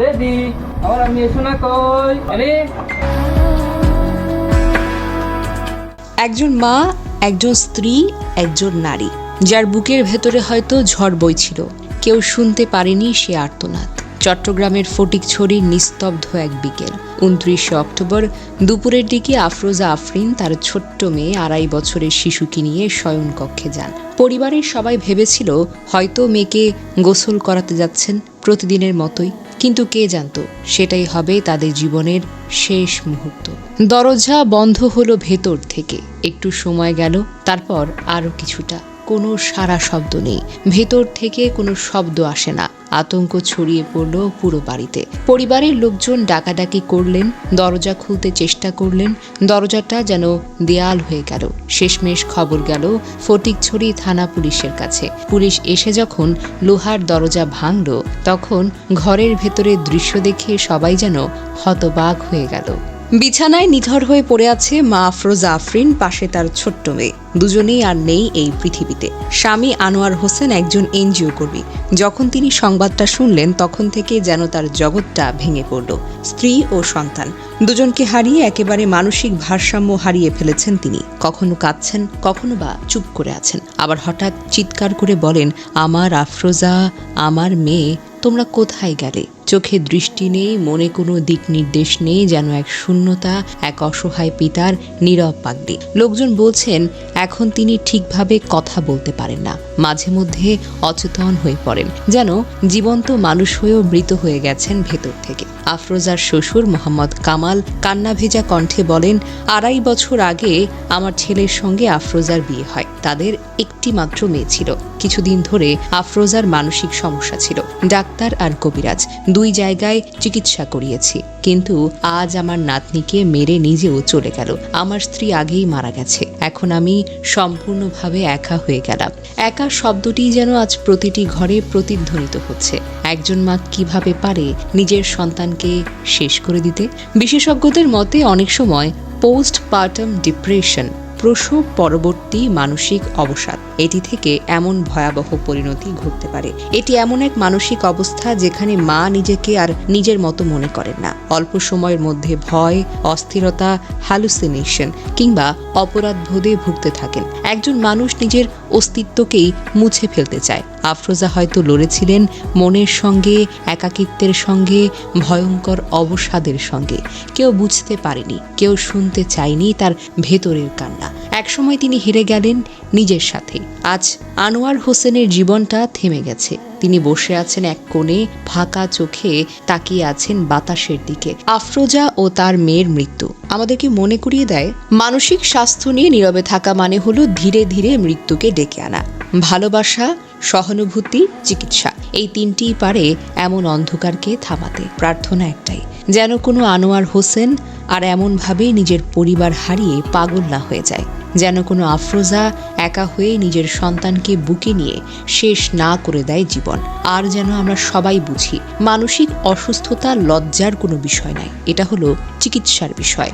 আমার কই। আরে একজন মা, একজন স্ত্রী, একজন নারী, যার বুকের ভেতরে হয়তো ঝড় বইছিল। কেউ শুনতে পারেনি সে আর্তনাদ। চট্টগ্রামের ফটিকছড়ির নিস্তব্ধ এক বিকেল, উনত্রিশে অক্টোবর, দুপুরের দিকে আফরোজা আফরিন তার ছোট্ট মেয়ে আড়াই বছরের শিশুকে নিয়ে শয়নকক্ষে যান। পরিবারের সবাই ভেবেছিল, হয়তো মেয়েকে গোসল করাতে যাচ্ছেন প্রতিদিনের মতোই। কিন্তু কে জানত, সেটাই হবে তাদের জীবনের শেষ মুহূর্ত। দরজা বন্ধ হলো ভেতর থেকে। একটু সময় গেল, তারপর আরও কিছুটা। কোনো সারা শব্দ নেই। ভেতর থেকে কোনো শব্দ আসে না। আতঙ্ক ছড়িয়ে পড়ল পুরো বাড়িতে। পরিবারের লোকজন ডাকাডাকি করলেন, দরজা খুলতে চেষ্টা করলেন, দরজাটা যেন দেয়াল হয়ে গেল। শেষমেশ খবর গেল ফটিকছড়ি থানা পুলিশের কাছে। পুলিশ এসে যখন লোহার দরজা ভাঙল, তখন ঘরের ভেতরে দৃশ্য দেখে সবাই যেন হতবাক হয়ে গেল। বিছানায় নিথর হয়ে পড়ে আছে মা আফরোজা আফরিন, পাশে তার ছোট্ট মেয়ে। দুজনেই আর নেই এই পৃথিবীতে। স্বামী আনোয়ার হোসেন একজন এনজিও কর্মী। যখন তিনি সংবাদটা শুনলেন, তখন থেকে যেন তার জগৎটা ভেঙে পড়ল। স্ত্রী ও সন্তান। দুজনকে হারিয়ে একেবারে মানসিক ভারসাম্য হারিয়ে ফেলেছেন তিনি। কখনো কাঁদছেন, কখনো বা চুপ করে আছেন। আবার হঠাৎ চিৎকার করে বলেন, আমার আফরোজা, আমার মেয়ে, তোমরা কোথায় গেলে? চোখে দৃষ্টি নেই, মনে কোনো দিক নির্দেশ নেই, যেন এক শূন্যতা, এক অসহায় পিতার নীরব পাগড়ি লোকজন বলছেন, এখন তিনি ঠিকভাবে কথা বলতে পারেন না, মাঝে মধ্যে অচেতন হয়ে পড়েন, যেন জীবন্ত মানুষ হয়েও মৃত হয়ে গেছেন ভেতর থেকে। আফরোজার শ্বশুর মোহাম্মদ কামাল কান্না ভেজা কণ্ঠে বলেন, আড়াই বছর আগে আমার ছেলের সঙ্গে আফরোজার বিয়ে হয়, তাদের একটি মাত্র মেয়ে ছিল। কিছুদিন ধরে আফরোজার মানসিক সমস্যা ছিল। ডাক্তার আর কবিরাজ দুই জায়গায় চিকিৎসা করিয়েছি। কিন্তু আজ আমার নাতনিকে মেরে নিজেও চলে গেল। আমার স্ত্রী আগেই মারা গেছে। এখন আমি সম্পূর্ণভাবে একা হয়ে গেলাম। একা শব্দটি যেন আজ প্রতিটি ঘরে প্রতিধ্বনিত হচ্ছে। একজন মা কীভাবে পারে নিজের সন্তানকে শেষ করে দিতে? বিশেষজ্ঞদের মতে অনেক সময় পোস্ট পার্টাম ডিপ্রেশন প্রসব পরবর্তী মানসিক অবসাদ। এটি থেকে এমন ভয়াবহ পরিণতি ঘটতে পারে। এটি এমন এক মানসিক অবস্থা যেখানে মা নিজেকে আর নিজের মতো মনে করেন না। অল্প সময়ের মধ্যে ভয়, অস্থিরতা হ্যালুসিনেশন কিংবা অপরাধ বোধে ভুগতে থাকেন। একজন মানুষ নিজের অস্তিত্বকেই মুছে ফেলতে চায়। আফরোজা হয়তো লড়েছিলেন মনের সঙ্গে, একাকিত্বের সঙ্গে, ভয়ঙ্কর অবসাদের সঙ্গে। কেউ বুঝতে পারেনি, কেউ শুনতে চায়নি তার ভেতরের কান্না। একসময় তিনি হেরে গেলেন নিজের সাথে। আজ আনোয়ার হোসেনের জীবনটা থেমে গেছে। তিনি বসে আছেন এক কোণে, ফাঁকা চোখে তাকিয়ে আছেন বাতাসের দিকে। আফরোজা ও তার মেয়ের মৃত্যু। আমাদেরকে মনে করিয়ে দেয়, মানসিক স্বাস্থ্য নিয়ে নীরবে থাকা মানে হলো ধীরে ধীরে মৃত্যুকে ডেকে আনা। ভালোবাসা সহানুভূতি, চিকিৎসা। এই তিনটিই পারে এমন অন্ধকারকে থামাতে। প্রার্থনা একটাই, যেন কোনো আনোয়ার হোসেন আর এমনভাবেই নিজের পরিবার হারিয়ে পাগল না হয়ে যায়। যেন কোনো আফরোজা একা হয়ে নিজের সন্তানকে বুকে নিয়ে শেষ না করে দেয় জীবন। আর যেন আমরা সবাই বুঝি, মানসিক অসুস্থতা লজ্জার কোনো বিষয় নয় এটা হলো চিকিৎসার বিষয়।